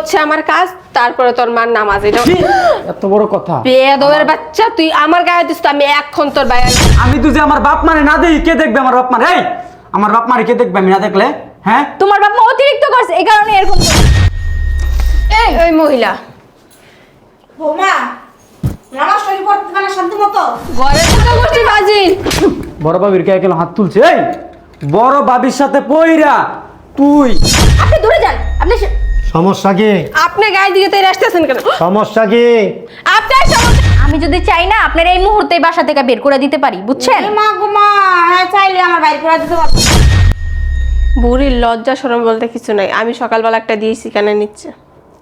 হচ্ছে আমার কাজ তারপরে তোর মার নামাজ এটা এত বড় কথা। বেদবের বাচ্চা তুই আমার গায়ে দিস আমি এখন তোর বাইরে আমি তো যে আমার বাপ মানে না দেখি কে দেখবে আমার বাপ মানে এই আমার বাপ মানে কে দেখবে আমি না দেখলে? হ্যাঁ? তোমার বাপ মা অতিরিক্ত করছে এই কারণে এরকম এই ওই মহিলা। বৌমা নামাজ শরীফ পড়তে পারে শান্তি মতো? ঘরে থাকা করছি বাজি। বড় বাবির কেন হাত তুলছে? এই বড় বাবির সাথে পইরা তুই আপনি দূরে যান আপনি সমস্যা কি? আপনি গায়ে দিকে তেরে আসতেছেন কেন? সমস্যা কি? আপনার সমস্যা আমি যদি চাই না আপনার এই মুহূর্তে বাসা থেকে বের করে দিতে পারি বুঝছেন? মা গো মা হ্যাঁ চাইলে আমার বাইরে করে দিতে পারব। বুড়ির লজ্জা সরম বলতে কিছু নাই। আমি সকালবেলা একটা দিয়েছি কেন নিচ্ছে।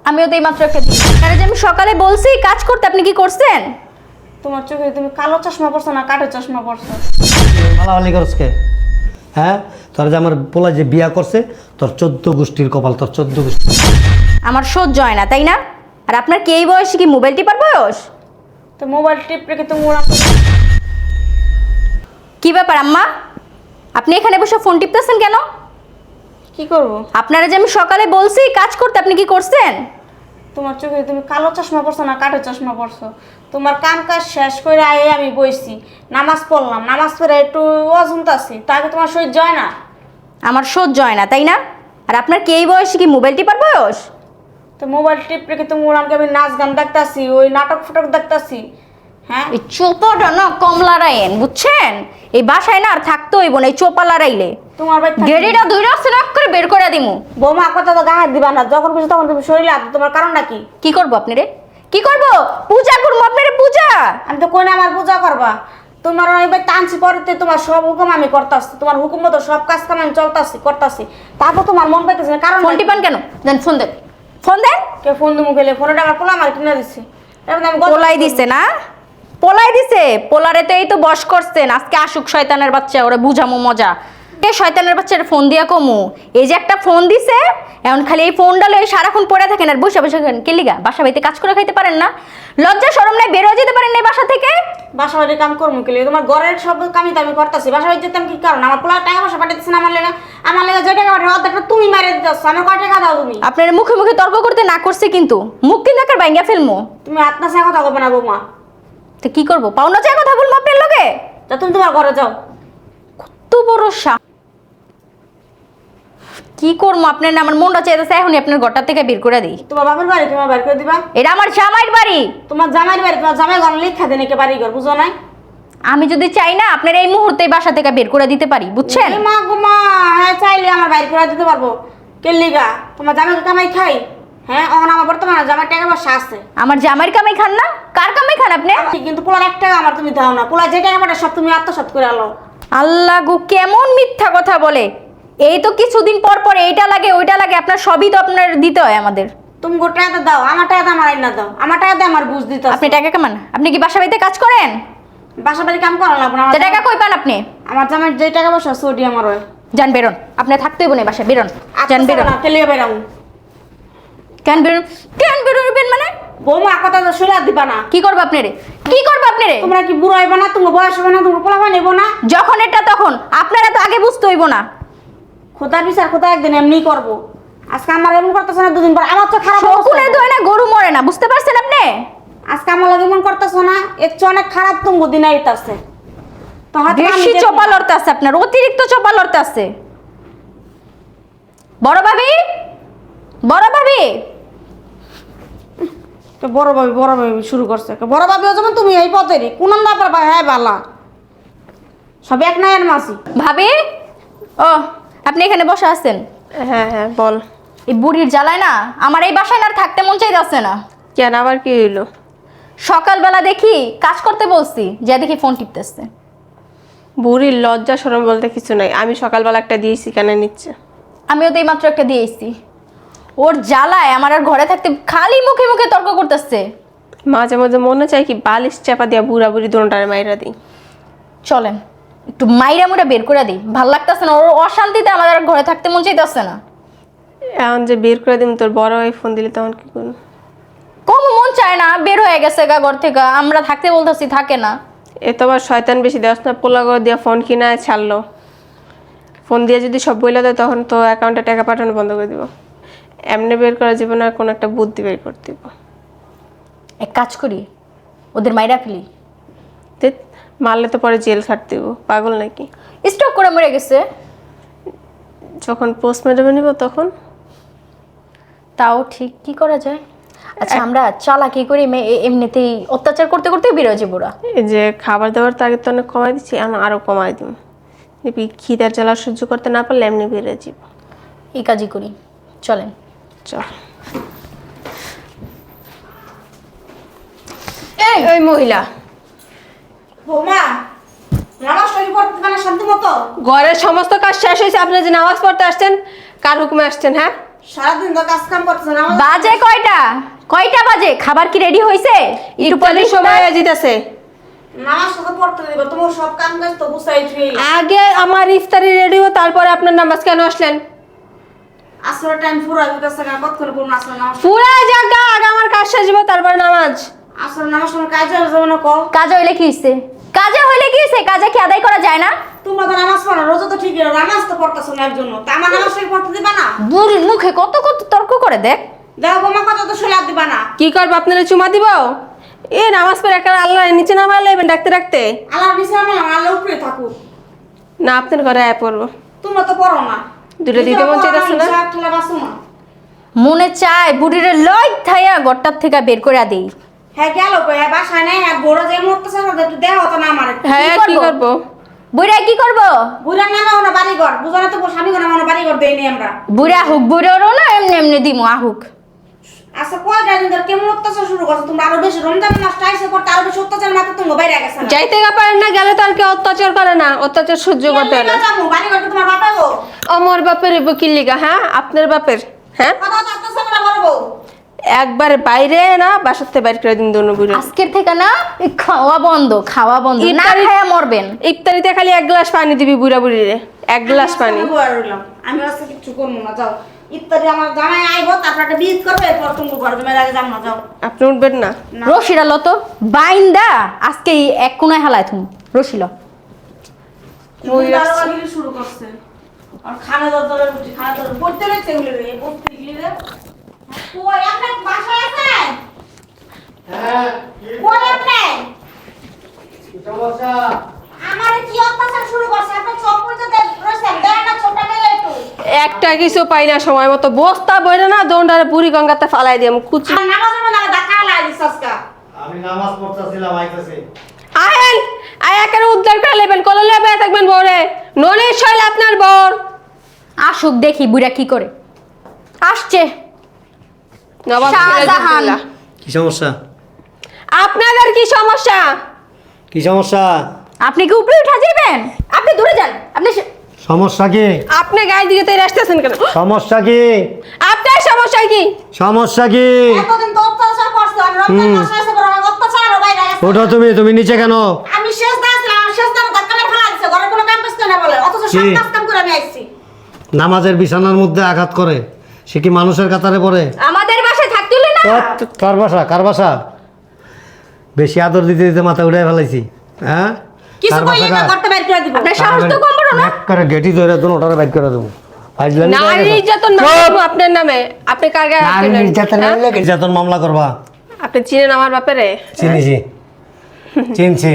আমিও তো এইমাত্র একটা আরে যে আমি সকালে বলছি কাজ করতে আপনি কি করছেন? তোমার চোখে তুমি কালো চশমা পড়ছো না কাঠের চশমা পড়ছো মালামালি করছকে হ্যাঁ? তোর যে আমার পোলা যে বিয়া করছে তোর চোদ্দ গোষ্ঠীর কপাল তোর চোদ্দ গোষ্ঠী। আমার সহ্য হয় না তাই না? আর আপনার কি এই বয়সে কি মোবাইল টিপার বয়স? তো মোবাইল টিপ রেখে তো ওরা কি ব্যাপার আম্মা? আপনি এখানে বসে ফোন টিপতেছেন কেন? কি করব? আপনারা যে আমি সকালে বলছি কাজ করতে আপনি কি করছেন? তোমার চোখে তুমি কালো চশমা পড়ছো না কাঠের চশমা পড়ছো তোমার কাম কাজ শেষ করে আয়ে আমি বইছি। নামাজ পড়লাম নামাজ পড়ে একটু অজন্তাছি তাকে তোমার সহ্য হয় না। আমার সহ্য হয় না তাই না? আর আপনার কি এই বয়সে কি মোবাইল টিপার বয়স? তো মোবাইল টিপ রেখে তুমি ওরামকে আমি নাচ গান দেখতাছি ওই নাটক ফুটক দেখতাছি হ্যাঁ? এই চোপাটা না কম লড়াইয়েন বুঝছেন? এই বাসায় না আর থাকতে হইব না এই চোপা লড়াইলে। তোমার থাকি- গেড়িটা দুই রাস্তা রাখ করে বের করে দিমু। বৌমা কথা তো গায়ে দিবা না যখন খুশি তখন তুমি শরীরে হাত। তোমার কারণটা কি কি করব আপনি রে কি করব? পূজা করব আপনারে পূজা? আমি তো কোন আমার পূজা করবা। তোমার এবার টানছি পরেতে তোমার সব হুকুম আমি করতাছি তোমার হুকুম মতো সব কাজ কাম আমি চলতাছি করতাছি। তারপর তোমার মন পাইতেছে না কারণ ফোন টিপান কেন? দেন ফোন দেন। ফোন দেন? কে ফোন দিমু গেলে? ফোনটা আমার পোলা আমার কিনে আমি পোলাই দিছে না? পোলাই দিছে? পোলারে তো এই তো বস করছেন আজকে আসুক শয়তানের বাচ্চা ওরা বুঝামো মজা। এ শয়তানের বাচ্চার ফোন দিয়া কমু। এই যে একটা ফোন দিছে এখন খালি এই ফোনটা লয়ে সারাক্ষণ পড়ে থাকেন আর বসে বসে খান কেলিগা বাসা বাড়িতে কাজ করে খাইতে পারেন না। লজ্জা শরম নাই বেরো যেতে পারেন না বাসা থেকে? বাসা বাড়ি কাম করব গেলে তোমার ঘরের সব কামই তো আমি করতাছি। বাসা বাড়ি যেতাম কি কারণ? আমার পোলা টাকা পয়সা পাঠাইতেছে আমার লেগে। আমার লেগে যে টাকা পাঠাও অর্ধেকটা তুমি মারে দিতেছ। আমার কয় টাকা দাও তুমি? আপনার মুখে মুখে তর্ক করতে না করছে কিন্তু। মুখ কিন্তু একার বাইঙ্গা ফেলমু। তুমি হাত না সে কথা বলবে না বৌমা। তো কি করব? পাওনা চায় কথা বলব আপনার লগে? তা তুমি তোমার ঘরে যাও। কত বড় সা কি করব? আপনার না আমার মনটা চাইতেছে এখনই আপনার ঘরটা থেকে বের করে দিই। তোমার বাপের বাড়ি তোমার বাড়ি করে দিবা? এটা আমার জামাইয়ের বাড়ি। তোমার জামাইয়ের বাড়ি তোমার জামাই ঘর লিখা দেন একে বাড়ি ঘর বুঝো নাই? আমি যদি চাই না আপনার এই মুহূর্তে বাসা থেকে বের করে দিতে পারি বুঝছেন? মা গো মা হ্যাঁ চাইলে আমার বাইরে করে দিতে পারব। কেল্লিগা তোমার জামাই কামাই খাই। হ্যাঁ এখন আমার বর্তমানে জামাই টাকা পয়সা আছে। আমার জামাইয়ের কামাই খান না? কার কামাই খান আপনি? কিন্তু পোলার এক টাকা আমার তুমি দাও না। পোলা যে টাকা সব তুমি আত্মসাৎ করে আলো। আল্লাহ গো কেমন মিথ্যা কথা বলে। এই তো কিছুদিন পর পর এইটা লাগে ওইটা লাগে আপনার সবই তো আপনার দিতে হয় আমাদের। তুমি গো টাকা দাও আমার টাকা দাও আমার আইনা দাও আমার টাকা দিয়ে আমার বুঝ দিতে আপনি টাকা কামান আপনি কি বাসা বাড়িতে কাজ করেন? বাসা বাড়ি কাম করা লাগবে না আমার টাকা কই পান আপনি? আমার জামাই যে টাকা পয়সা আছে আমার হয়। যান বেরোন। আপনি থাকতে হইব না বাসায় বেরোন। যান বেরোন। কেলিয়ে বেরাম কেন বেরোন? কেন বেরোবেন মানে? বৌমা কথা তো শুনে দিবা না। কি করব আপনি রে? কি করব আপনি রে? তোমরা কি বুড়ো হইবা না? তুমি বয়স হবে না? তুমি পোলা নেব না? যখন এটা তখন আপনারা তো আগে বুঝতে হইব না। খোদার বিচার খোদা একদিন এমনি করব। আজকে আমার এমন করতেছে না দুদিন পর আমার তো খারাপ শকুনে। দই না গরু মরে না বুঝতে পারছেন আপনি? আজকে আমার লাগে এমন করতেছো না এর চেয়ে অনেক খারাপ তুমি দিন আইতাছে। বেশি চোপা না। লড়তে আছে আপনার অতিরিক্ত চোপা লড়তে আছে। বড় ভাবি? বড় ভাবি? তো বড় ভাবি বড় ভাবি শুরু করছে। বড় ভাবিও যেমন তুমি এই পথেরই। কোন ব্যাপার ভাই হ্যাঁ বালা। সব এক নাই আর মাসি। ভাবি? ও। আপনি এখানে বসে আছেন? হ্যাঁ হ্যাঁ বল। এই বুড়ির জ্বালায় না? আমার এই বাসায় না আর থাকতে মন চাইতেছে না। কেন? আবার কি হইল? সকালবেলা দেখি কাজ করতে বলছি যা দেখি ফোন টিপতেছে। বুড়ির লজ্জা সরম বলতে কিছু নাই। আমি সকালবেলা একটা দিয়েছি কেন নিচ্ছে? আমিও তো এইমাত্র একটা দিয়েছি। ওর জ্বালায় আমার আর ঘরে থাকতে খালি মুখে মুখে তর্ক করতেছে। মাঝে মাঝে মনে চাই কি বালিশ চাপা দিয়া বুড়া বুড়ি দোনটারে মাইরা দিই। চলেন। একটু মাইরা মুড়া বের করে দিই। ভালো লাগতেছে না ওর অশান্তিতে আমাদের আর ঘরে থাকতে মন চাইতেছে না। এখন যে বের করে দিম তোর বড় ভাই ফোন দিলে তখন কি করব? কম মন চায় না বের হয়ে গেছে গা ঘর থেকে আমরা থাকতে বলতেছি থাকে না। এ তো আবার শয়তান বেশি দেওয়াস না পোলা করে দিয়া ফোন কিনা ছাড়লো। ফোন দিয়ে যদি সব বইলা দেয় তখন তো অ্যাকাউন্টে টাকা পাঠানো বন্ধ করে দিব। এমনি বের করা জীবনে না কোনো একটা বুদ্ধি বের করতে দিব। এক কাজ করি ওদের মাইরা ফেলি। মারলে তো পরে জেল খাট দিব। পাগল নাকি? স্টক করে মরে গেছে। যখন পোস্ট পোস্টমর্টমে নিব তখন? তাও ঠিক কি করা যায়? আচ্ছা আমরা চালাকি করি মেয়ে এমনিতেই অত্যাচার করতে করতে বেরো যাব ওরা। এই যে খাবার দাবার তো আগে তো অনেক কমাই দিচ্ছি এখন আরও কমাই দিব দেখবি খিদার জ্বালা সহ্য করতে না পারলে এমনি বেড়ে যাব। এই কাজই করি। চলেন। চল। এই ওই মহিলা। বৌমা নামাজ শরীফ পড়তে পারে শান্তি মতো? ঘরের সমস্ত কাজ শেষ হয়েছে আপনি যে নামাজ পড়তে আসছেন কার হুকুমে আসছেন হ্যাঁ? সারাদিন তো কাজ কাম করতেছে নামাজ বাজে কয়টা? কয়টা বাজে? খাবার কি রেডি হয়েছে? একটু পরে সময় নামাজ তো পড়তে দিব তোমার সব কাম কাজ তো বুঝাই থুই আগে আমার ইফতারি রেডি হো তারপরে আপনার নামাজ কেন আসলেন? আসলে টাইম পুরো না কতক্ষণ করুন আসলে নামাজ? পুরা জায়গা আগে আমার কাজ সাজিব তারপর নামাজ। আসলে নামাজ সময় কাজ না কও? কাজে হইলে কি হইছে? কাজে হইলে কি হইছে? কাজে কি আদায় করা যায় না? তোমরা তো নামাজ পড়ো রোজা তো ঠিকই নামাজ তো পড়তেছো না একজন তা আমার নামাজ শরীফ পড়তে দিবা না? বুড়ির মুখে কত কত তর্ক করে দেখ। দেখো বোমা কত তো শরীর দিবা না। কি করব আপনারা চুমা দিব? এ নামাজ পড়ে একটা আল্লাহ নিচে নামাই লাইবেন ডাকতে ডাকতে? আল্লাহ নিচে আমার আল্লাহ উপরে থাকুক। না আপনার ঘরে আয় পড়ব। তোমরা তো পড়ো না। দুটো দিতে মন চাইতেছে না? মনে চায় বুড়িরে লয় থাইয়া গড়টার থেকে বের করে দেই। হ্যাঁ গেল কই? হ্যাঁ নেই। বড় যে দেহ না আমার। হ্যাঁ কি করব? করব? বুড়া কি করব? বুড়ার নামে ওনা বাড়িঘর। বুঝো না তো স্বামী কোনো বাড়িঘর দেয়নি আমরা। বুড়া হুক বুড়োরও না এমনি এমনি দিমু আহুক। আচ্ছা কয় দিন ধরে কেমন অত্যাচার শুরু করছ? তোমরা আরও বেশি রমজান মাসটা আইসে করতে আরও বেশি অত্যাচার মাত্র তুমি বাইরে গেছে যাইতে পারেন না গেলে তো আর অত্যাচার করে না। অত্যাচার সহ্য করতে তোমার বাপা গো আমার বাপের কিল্লিগা হ্যাঁ? আপনার বাপের হ্যাঁ? কথা তো অত্যাচার করা বড় বউ। একবার বাইরে না বাসাতে বাইর করে দিন দোনো বুড়ো। আজকের থেকে না খাওয়া বন্ধ খাওয়া বন্ধ। না ইফতারি- খায়া মরবেন। ইফতারিতে খালি এক গ্লাস পানি দিবি বুড়া বুড়িরে। এক গ্লাস পানি। আমি আজকে কিচ্ছু করব না যাও। ইত্যাদি আমার জামাই আইবো তারপর একটা বিয়ে করবে এরপর তুমি ঘর তুমি আগে যাও না যাও। আপনি উঠবেন না। রশিরা লতো বাইন্দা আজকে এক কোনায় হালায় তুমি রশিল। শুরু করছে। আর খানা রুটি খানা দরদর পড়তে লাগছে এগুলো রে পড়তে গিয়ে রে। কই আপনি বাসায় আছেন? কই আপনি? আমার কি অত্যাচার শুরু করছে? আপনি চোখ পর্যন্ত রয়েছেন দেয় না ছোট মেয়ে একটু। একটা কিছু পাই না সময় মতো। বস্তা বইরে না দোনটারে বুড়ি গঙ্গাতে ফালাই দিম কুচি লাই আমি নামাজ পড়তেছিলাম আইতেছি। আহেন উদ্ধার করে থাকবেন বরে শৈল আপনার বর। আসুক দেখি বুড়া কি করে। আসছে। নবাব শাহজাহান। সিরাজউদ্দৌলা। কি সমস্যা? আপনাদের কি সমস্যা? কি সমস্যা? আপনি কি উপরে উঠা যাবেন? আপনি দূরে যান। আপনি সে- সমস্যা কি? আপনি গায়ে দিকে তৈরি আসতেছেন কেন? সমস্যা কি? আপনার সমস্যা কি? সমস্যা কি? এতদিন তো অত্যাচার করছে আর রমজান মাস আসছে পরে আমার অত্যাচার আরও বাইরে ওঠো তুমি তুমি নিচে কেন? আমি শেষ আমার শেষ ধাক্কা মেরে ফেলা ঘরে কোনো কাম কাজ করে না বলে অথচ সব কি? কাজ কাম করে আমি আইছি। নামাজের বিছানার মধ্যে আঘাত করে সে কি মানুষের কাতারে পড়ে? আমাদের কার বাসা? কার বাসা? বেশি আদর দিতে দিতে মাথা উঠে ফেলাইছি হ্যাঁ? কিছু কইলে না কার? বাইর করে দিব। আপনার সাহস তো কম বড় না? এক করে গেটি ধরে দেবো ওটারে বাইর করে দেবো। নারী নির্যাতন মামলা আপনার নামে। আপনি কার গায়ে নারী নির্যাতন হ্যাঁ? নির্যাতন মামলা করবা। আপনি চিনেন আমার বাপেরে চিনিছি। চিনছি।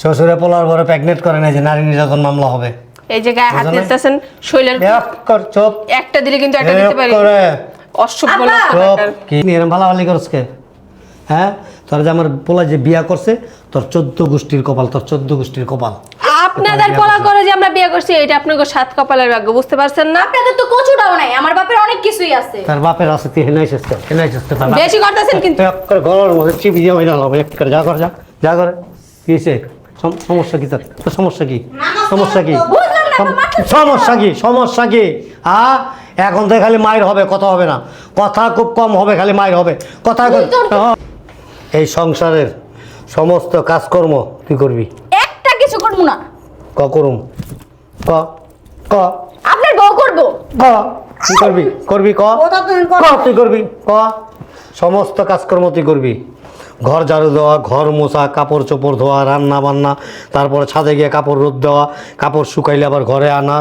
শ্বশুরে পোলার পরে প্রেগনেন্ট করে না যে নারী নির্যাতন মামলা হবে। এই যে গায়ে হাত? দিতেছেন শৈলের এক একটা দিলে কিন্তু একটা দিতে পারি। অসভ্য। কি ভালাভালি করছ কে? হ্যাঁ? তোর যে আমার পোলা যে বিয়া করছে তোর চোদ্দ গোষ্ঠীর কপাল তোর চোদ্দ গোষ্ঠীর কপাল। আপনাদের বলা করে যে আমরা বিয়ে করছি এটা আপনাকে সাত কপালের ভাগ্য বুঝতে পারছেন না? আপনাদের তো কচুটাও নাই আমার বাপের অনেক কিছুই আছে। তার বাপের আছে তুই হেনাই সস্তে হেনাই সস্তে তার বেশি করতেছেন কিন্তু। এক করে ঘরের মধ্যে চিপি দিয়ে হবে এক করে যা কর যা যা করে। কি? সম- সমস্যা কি তোর? তোর সমস্যা কি? সমস্যা কি? সমস্যা কি? সমস্যা কি? আ এখন তো খালি মায়ের হবে কথা হবে না। কথা খুব কম হবে খালি মায়ের হবে। কথা হ্যাঁ। এই সংসারের সমস্ত কাজকর্ম তুই করবি। একটা কিছু করব না। ক করুম? ক। ক। আপনার বউ করব। ক। কি করবি? করবি ক? ক তুই করবি? ক। সমস্ত কাজকর্ম তুই করবি। ঘর ঝাড়ু দেওয়া ঘর মোছা কাপড় চোপড় ধোয়া রান্না বান্না তারপরে ছাদে গিয়ে কাপড় রোদ দেওয়া কাপড় শুকাইলে আবার ঘরে আনা।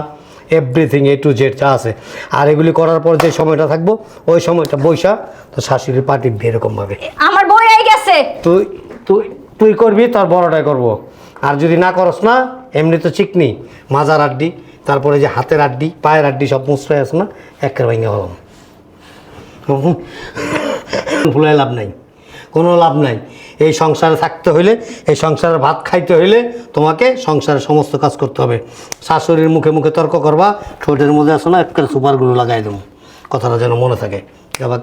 এভরিথিং এ টু জেড যা আছে। আর এগুলি করার পর যে সময়টা থাকব ওই সময়টা বৈশা তো শাশুড়ির পার্টি এরকমভাবে। আমার বই এই গেছে। তুই তুই তুই করবি তার বড়টাই করব। আর যদি না করস না এমনি তো চিকনি মাজার আড্ডি তারপরে যে হাতের আড্ডি পায়ের আড্ডি সব মুসরাই আছে না একের ভেঙে হলাম। ভুলাই লাভ নাই কোনো লাভ নাই। এই সংসারে থাকতে হইলে এই সংসারের ভাত খাইতে হইলে তোমাকে সংসারের সমস্ত কাজ করতে হবে। শাশুড়ির মুখে মুখে তর্ক করবা ঠোঁটের মধ্যে আসো না একটা সুপারগুলো লাগাই দেবো। কথাটা যেন মনে থাকে। আবার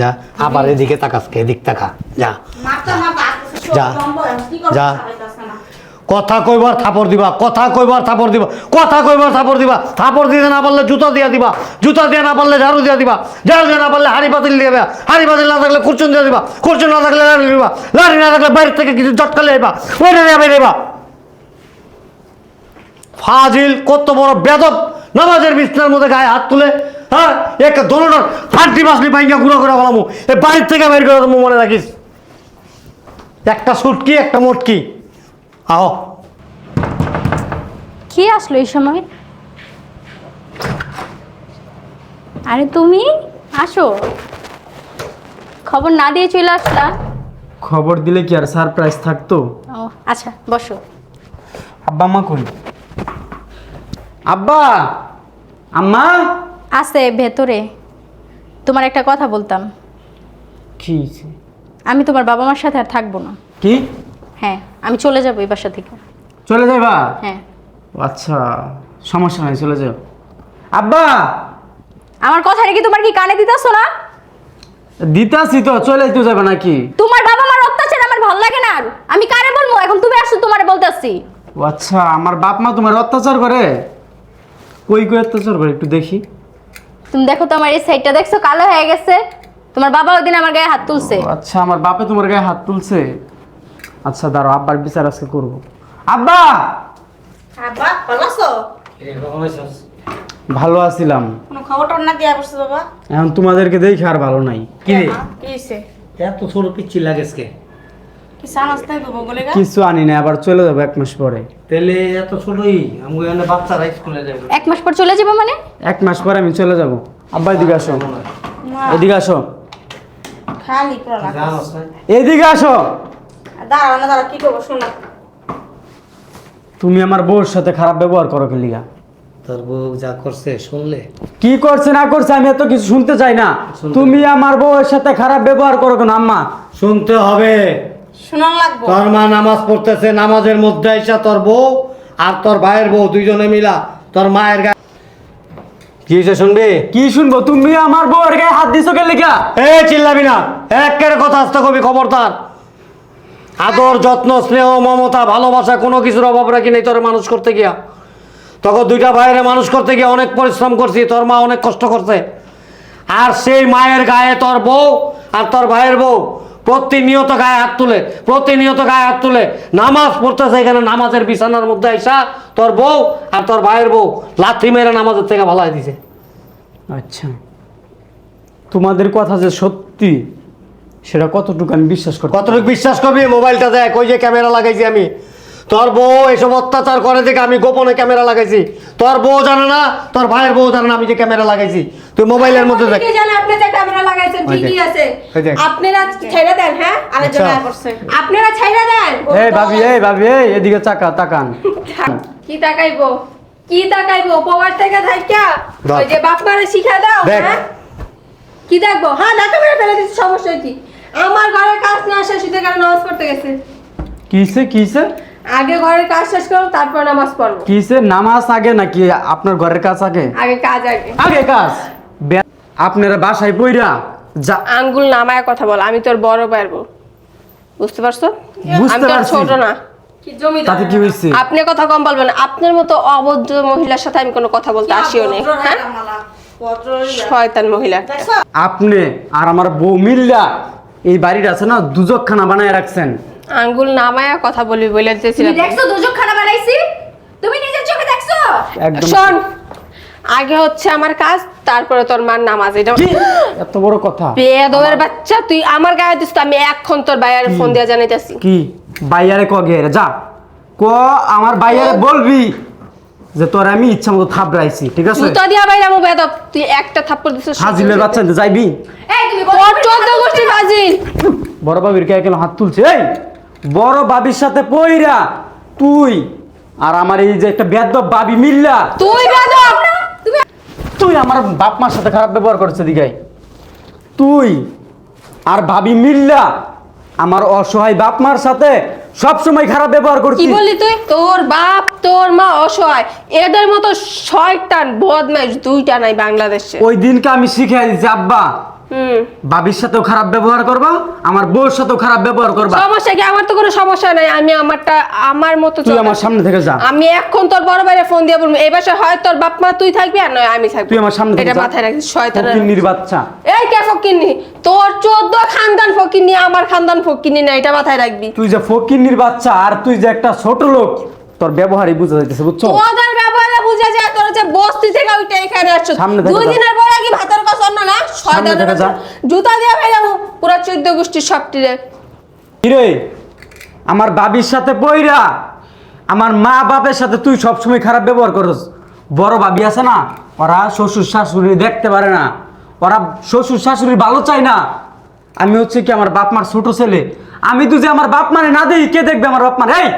যা আবার এদিকে তাকাসকে এদিক তাকা। যা। যা। যা। কথা কইবার থাপড় দিবা, কথা কইবার থাপড় দিবা, কথা কইবার থাপড় দিবা, থাপড় দিতে না পারলে জুতা দিয়া দিবা, জুতা দিয়ে না পারলে ঝাড়ু দিয়া দিবা, ঝাড়ু দিয়ে না পারলে হাড়ি পাতিল দিয়ে দিবা, হাড়ি পাতিল না থাকলে খুরচুন দিয়ে দিবা খুরচুন না থাকলে লাড়ি দিবা, লাড়ি না থাকলে বাইরে থেকে কিছু জটকা লেবা ওইটা দিয়ে বেরিয়ে ফাজিল, কত বড় বেদব, নামাজের বিছনার মধ্যে গায়ে হাত তুলে হ্যাঁ একটা দোনোটার ফাটি বাসলি পাইঙ্গা গুঁড়ো করে বলামু এই বাড়ির থেকে বের করে মনে রাখিস। একটা সুটকি, একটা মোটকি। আহ কি আসলো এই সময়? আরে তুমি? আসো। খবর না দিয়ে চলে আসলা? খবর দিলে কি আর সারপ্রাইজ থাকতো? ও আচ্ছা বসো। আব্বা আম্মা কই? আব্বা! আম্মা! আছে ভেতরে। তোমার একটা কথা বলতাম। কি আমি তোমার বাবা মার সাথে আর থাকব না। কি? হ্যাঁ আমি চলে যাব এই বাসা থেকে। চলে যাইবা? হ্যাঁ। আচ্ছা সমস্যা নাই চলে যাও। আব্বা! আমার কথাটা কি তোমার কি কানে দিতেছো না? দিতাছি তো চলে তো যাবে নাকি? তোমার বাবা মার অত্যাচার আমার ভালো লাগে না আর। আমি কারে বলব? এখন তুমি আসো তোমারে বলতেছি। ও আচ্ছা আমার বাপ মা তোমার অত্যাচার করে? কই কই অত্যাচার করে? একটু দেখি। তুমি দেখো তো আমার এই সাইডটা দেখছ? কালো হয়ে গেছে। তোমার বাবা ওই দিন আমার গায়ে হাত তুলছে। ও আচ্ছা আমার বাপে তোমার গায়ে হাত তুলছে? আচ্ছা দাঁড়াও আব্বার বিচার আজকে করব। আব্বা! আব্বা, ভালো আছো? ভালো আছিলাম। কোনো খবর টবর না দিয়া বসছো বাবা? এখন তোমাদেরকে দেখে আর ভালো নাই। কি রে? কি হইছে? এত ছোট পিচ্ছি লাগেসকে কি সানাস নাই তো বগলে গা? কিছু আনি না আবার চলে যাব এক মাস পরে। তাহলে এত ছোটই আমি এখানে বাচ্চারা স্কুলে যাবে। এক মাস পর চলে যাবে মানে? এক মাস পরে আমি চলে যাব। আব্বা এদিকে আসো। এদিকে আসো। খালি লাগছে। এদিকে আসো। দাঁড়াও না, দাঁড়াও, কি করব, শোনো। তুমি আমার বউর সাথে খারাপ ব্যবহার করো কি লিগা? তোর বউ যা করছে শুনলে? কি করছে না করছে আমি এত কিছু শুনতে চাই না। তুমি আমার বউয়ের সাথে খারাপ ব্যবহার করো কেন আম্মা? শুনতে হবে। শোনান লাগবো। তোর মা নামাজ পড়তেছে নামাজের মধ্যে আইসা তোর বউ আর তোর ভাইয়ের বউ দুইজনে মিলা তোর মায়ের গায়ে কি হয়েছে শুনবি? কি শুনব? তুমি আমার বউয়ের গায়ে হাত দিছো কে লিগা? এ চিল্লাবি না। একের কথা আসতে কবি খবরদার। আদর, যত্ন, স্নেহ, মমতা, ভালোবাসা, কোনো কিছুর অভাব রাখি নেই তোর মানুষ করতে গিয়া। তখন দুইটা ভাইয়ের মানুষ করতে গিয়ে অনেক পরিশ্রম করছি, তোর মা অনেক কষ্ট করছে। আর সেই মায়ের গায়ে তোর বউ আর তোর ভাইয়ের বউ প্রতিনিয়ত গায়ে হাত তুলে, প্রতিনিয়ত গায়ে হাত তুলে নামাজ পড়তেছে এখানে, নামাজের বিছানার মধ্যে আইসা তোর বউ আর তোর ভাইয়ের বউ লাথি মেরে নামাজের থেকে ভালাই দিছে। আচ্ছা। তোমাদের কথা যে সত্যি সেটা কতটুকু আমি বিশ্বাস করতে কতটুকু বিশ্বাস করবি? মোবাইলটা দেখ ওই যে ক্যামেরা লাগাইছি আমি। তোর বউ এসব অত্যাচার করে দেখে আমি গোপনে ক্যামেরা লাগাইছি। তোর বউ জানে না তোর ভাইয়ের বউ জানে না আমি যে ক্যামেরা লাগাইছি। তুই মোবাইলের মধ্যে দেখ। কে জানে আপনি যে ক্যামেরা লাগাইছেন? ওই ঠিকই দেখ, আছে। আপনারা ছেড়ে দেন হ্যাঁ? আচ্ছা। আপনারা ছেড়ে দেন। এই ভাবি এই ভাবি এই এদিকে চাকা তাকান। কি তাকাইবো? কি তাকাইবো? থেকে থাইকা দাও। ওই যে বাপ মারে শিখা দাও হ্যাঁ? কি দেখব? হ্যাঁ দেখা মেরে ফেলে দিচ্ছি সমস্যা কি? আমার ঘরের কাজ না শেষ হতে কারণে নামাজ পড়তে গেছে। কিসে কিসে? আগে ঘরের কাজ শেষ করো তারপর নামাজ পড়ব। কিসে? নামাজ আগে নাকি আপনার ঘরের কাজ আগে? আগে কাজ আগে। আগে কাজ? আপনারা বাসায় পইরা যা আঙ্গুল নামায় কথা বল আমি তোর বড় বউ। বুঝতে পারছ? বুঝতে আমি তোর ছোট না। তাতে কি হয়েছে আপনি কথা কম বলবেন আপনার মতো অভদ্র মহিলার সাথে আমি কোনো কথা বলতে আসিও নেই হ্যাঁ। শয়তান মহিলা। আপনি আর আমার বউ মিল্লা এই বাড়িটা আছে না দুজকখানা বানায় রাখছেন। আঙ্গুল নামায়া কথা বলবি বলে তুমি দিতেছিলাম দেখছ দুজক খানা বানাইছি? তুমি নিজের চোখে দেখছ? একদম। শোন আগে হচ্ছে আমার কাজ তারপরে তোর মার নামাজ এটা এত বড় কথা। বেয়াদবের বাচ্চা তুই আমার গায়ে দিস তো আমি এখন তোর বাইয়ারে ফোন দিয়া জানাইতেছি। কি? বাইয়ারে ক গে যা। ক আমার বাইয়ারে বলবি। যে তোর আমি ইচ্ছা মতো থাপড়াইছি ঠিক আছে? জুতা দিয়া বাইরে আমু বেদব তুই একটা থাপ্পড় দিছিস হাজিলের বাচ্চা যাইবি? এই তুমি তোর চোদ্দ গোষ্ঠী ফাজিল বড় বাবির কে কেন হাত তুলছে? এই বড় বাবির সাথে পইরা তুই আর আমার এই যে একটা বেদ্য বাবি মিল্লা তুই বেদব! তুই আমার বাপ মার সাথে খারাপ ব্যবহার করছে দিঘাই তুই আর ভাবি মিল্লা আমার অসহায় বাপ মার সাথে সব সময় খারাপ ব্যবহার কি বললি তুই? তোর বাপ তোর মা অসহায়। এদের মতো শয়তান বদমাইশ দুইটা নাই বাংলাদেশে। ওই দিনকে আমি শিখে দিচ্ছি আব্বা হুম। বাবির সাথেও খারাপ ব্যবহার করবা আমার বউর সাথেও খারাপ ব্যবহার করবা। সমস্যা কি? আমার তো কোনো সমস্যা নাই। আমি আমারটা আমার মতো তুই আমার সামনে থেকে যা। আমি এখন তোর বড় ভাইয়ের ফোন দিয়ে বলব এই বাসায় হয় তোর বাপ মা তুই থাকবি আর নয় আমি থাকবি। তুই আমার সামনে থেকে এটা। মাথায় রাখিস শয়তানের ফকিন্নির বাচ্চা। এই কে ফকিন্নি? তোর চোদ্দ ফকিন্নি আমার খানদান ফকিন্নি না এটা মাথায় রাখবি। তুই যে ফকিন্নির বাচ্চা আর তুই যে একটা ছোট লোক তোর ব্যবহারই বুঝা যাইতেছে বুঝছ? তোদের ব্যাপারে বুঝা যায় তোর যে বস্তি থেকে ওইটা এখানে আসছো। সামনে থেকে দুই যা। দিনের পরে কি ভাতের কসর না না শয়তানের থেকে যা। জুতা দিয়ে ফেলে পুরো চোদ্দ গোষ্ঠীর সবটিরে। হিরে আমার বাবির সাথে পইরা আমার মা বাপের সাথে তুই সবসময় খারাপ ব্যবহার করস। বড় ভাবি আছে না ওরা শ্বশুর শাশুড়ি দেখতে পারে না। ওরা শ্বশুর শাশুড়ি ভালো চায় না। আমি হচ্ছে কি আমার বাপ মার ছোট ছেলে। আমি তো যে আমার বাপ মারে না দেই কে দেখবে আমার বাপ মারে এই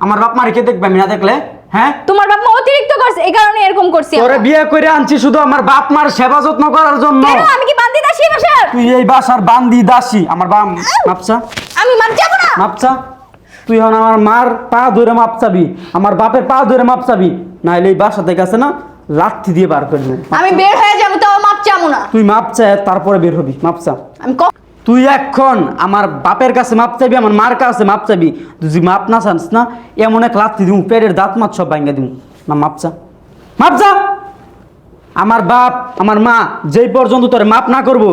আমার বাপ মারে কে দেখবে আমি না দেখলে? হ্যাঁ? তোমার বাপ মা অতিরিক্ত করছে এই কারণে এরকম করছি তোরে বিয়ে করে আনছি শুধু আমার বাপ মার সেবা যত্ন করার জন্য। কেন? আমি কি বান্দি দাসী বাসার? তুই এই বাসার বান্দি দাসী। আমার বাপ মাপসা আমি মাপ যাব না। মাপচা। তুই এখন আমার মার পা ধরে মাপ চাবি আমার বাপের পা ধরে মাপ চাবি নাহলে এই বাসা থেকে আছে না লাঠি দিয়ে বার করে নেবে আমি বের হয়ে যাব তাও মাপ চাবো না। তুই মাপ চা তারপরে বের হবি। মাপচা। আমি ক- তুই এখন আমার বাপের কাছে মাপ চাবি আমার মার কাছে মাপ চাবি তুই মাপ না চাস না, এমন এক লাথি দিব পেটের দাঁত মাত সব ভাঙ্গা দিব না মাপচা মাপচা আমার বাপ, আমার মা, যেই পর্যন্ত তোরে মাপ না করব,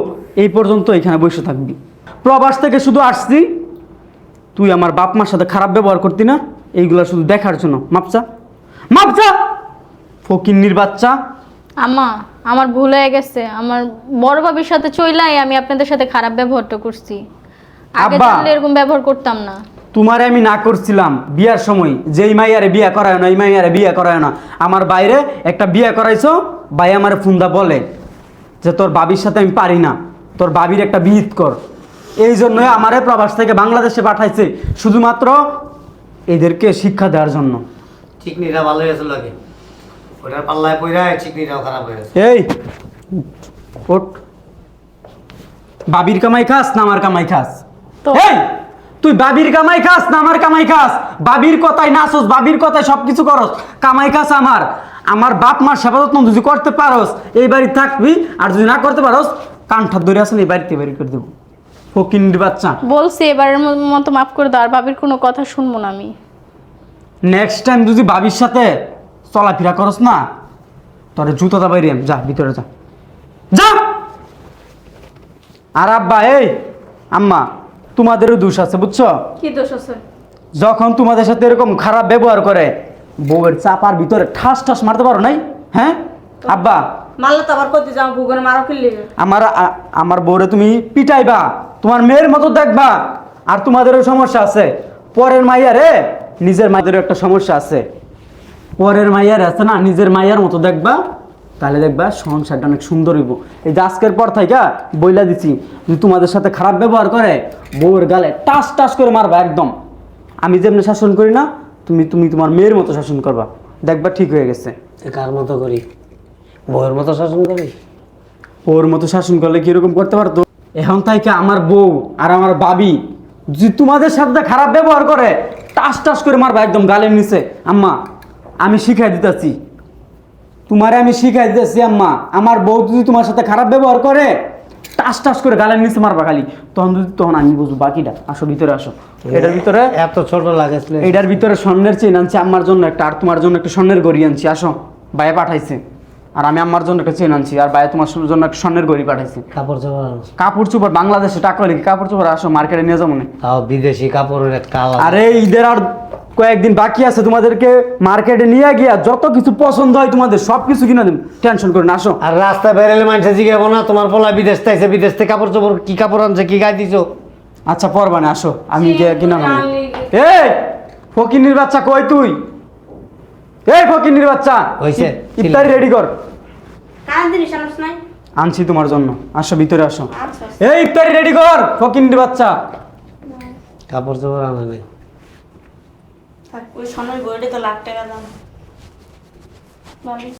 এই পর্যন্ত এখানে বসে থাকবি। প্রবাস থেকে শুধু আসছি। তুই আমার বাপ মার সাথে খারাপ ব্যবহার করতি না, এইগুলা শুধু দেখার জন্য। মাপচা মাপচা ফকিন্নির বাচ্চা। আম্মা। আমার ভুল হয়ে গেছে আমার বড় ভাবির সাথে চইলাই আমি আপনাদের সাথে খারাপ ব্যবহারটা করছি। আগে আব্বা। এরকম ব্যবহার করতাম না। তোমারে আমি না করছিলাম বিয়ার সময় যেই মাইয়ারে বিয়া করায় না এই মাইয়ারে বিয়া করায় না। আমার বাইরে একটা বিয়া করাইছো ভাই আমার ফুন্দা বলে যে তোর বাবির সাথে আমি পারি না তোর বাবির একটা বিহিত কর। এই জন্যই আমারে প্রবাস থেকে বাংলাদেশে পাঠাইছে শুধুমাত্র এদেরকে শিক্ষা দেওয়ার জন্য। চিকনিটা ভালো হয়েছে লাগে। ওটার পাল্লায় পইরা চিকনিটাও খারাপ হয়ে গেছে। এই ওঠ। বাবির কামাই খাস না আমার কামাই খাস? এই তুই বাবির কামাই খাস না আমার কামাই খাস? বাবির কথায় নাচস বাবির কথায় সবকিছু করস। কামাই খাস আমার। আমার বাপ মার সেবা যত্ন যদি করতে পারস এই বাড়ি থাকবি আর যদি না করতে পারস কানঠার ধরে আসেন এই বাড়িতে বাড়ি করে দেবো। ফকিন্ডির বাচ্চা। বলছি এবারের মতো মাফ করে দাও আর বাবির কোনো কথা শুনব না আমি। নেক্সট টাইম যদি বাবির সাথে চলাফেরা করস না তোরে জুতোটা বাইরে যা ভিতরে যা। যা! আর আব্বা এই আম্মা তোমাদেরও দোষ আছে বুঝছ? কি দোষ আছে? যখন তোমাদের সাথে এরকম খারাপ ব্যবহার করে বউয়ের চাপার ভিতরে ঠাস ঠাস মারতে পারো নাই? হ্যাঁ? আব্বা। মারলে তো আবার করতে যাও ভুগনে মারো কিনলে আমার আমার বউরে তুমি পিটাইবা তোমার মেয়ের মতো দেখবা। আর তোমাদেরও সমস্যা আছে। পরের মাইয়া রে নিজের মায়েরও একটা সমস্যা আছে। পরের মাইয়ার আছে না নিজের মাইয়ার মতো দেখবা তাহলে দেখবা সংসারটা অনেক সুন্দর হইব। এই যে আজকের পর থেকে বইলা দিছি যদি তোমাদের সাথে খারাপ ব্যবহার করে বউয়ের গালে টাস টাস করে মারবা একদম। আমি যেমনি শাসন করি না তুমি তুমি তোমার মেয়ের মতো শাসন করবা। দেখবা ঠিক হয়ে গেছে। কার মতো করি? বউয়ের মতো শাসন করি? ওর মতো শাসন করলে কীরকম করতে পারতো? এখন থেকে আমার বউ আর আমার বাবি যদি তোমাদের সাথে খারাপ ব্যবহার করে টাস টাস করে মারবা একদম গালের নিচে। আম্মা আমি শিখাই দিতেছি। তোমারে আমি শিখাই দিতেছি আম্মা। আমার বউ যদি তোমার সাথে খারাপ ব্যবহার করে টাস টাস করে গালের নিচে মারবা খালি। তখন যদি তখন আমি বুঝব বাকিটা আসো ভিতরে আসো। এটার ভিতরে এত ছোট লাগে এটার ভিতরে স্বর্ণের চেন আনছি আম্মার জন্য একটা আর তোমার জন্য একটা স্বর্ণের গড়ি আনছি আসো। বাইরে পাঠাইছে। আর আমি আমার জন্য একটা চেন আনছি আর বাইরে তোমার জন্য একটা স্বর্ণের গড়ি পাঠাইছে। কাপড় চোপড় কাপড় চোপড় বাংলাদেশে টাকা কি কাপড় চোপড়? আসো মার্কেটে নিয়ে যাব না। বিদেশি কাপড়ের আরে ঈদের আর কয়েকদিন বাকি আছে তোমাদেরকে মার্কেটে নিয়ে গিয়া যত কিছু পছন্দ হয় তোমাদের সব কিছু কিনে দিন টেনশন করে না আসো। আর রাস্তায় বেরোলে মানুষে জিজ্ঞাবো না তোমার পোলা বিদেশ থেকে বিদেশ থেকে কাপড় চোপড় কি কাপড় আনছে কি গায়ে দিছো? আচ্ছা পরবানে আসো। আমি গিয়ে কিনা নেব। এই ফকিনির বাচ্চা কই তুই? এই ফকিন্নির বাচ্চা হইছে। ইফতারি রেডি কর। জিনিস নাই? আনছি তোমার জন্য। আসো ভিতরে আসো। আচ্ছা এই ইফতারি রেডি কর ফকিন্নির বাচ্চা। কাপড় চোপড় আনা নেই। থাক ওই সোনার বইটা তো লাখ টাকা দাম। ভাবি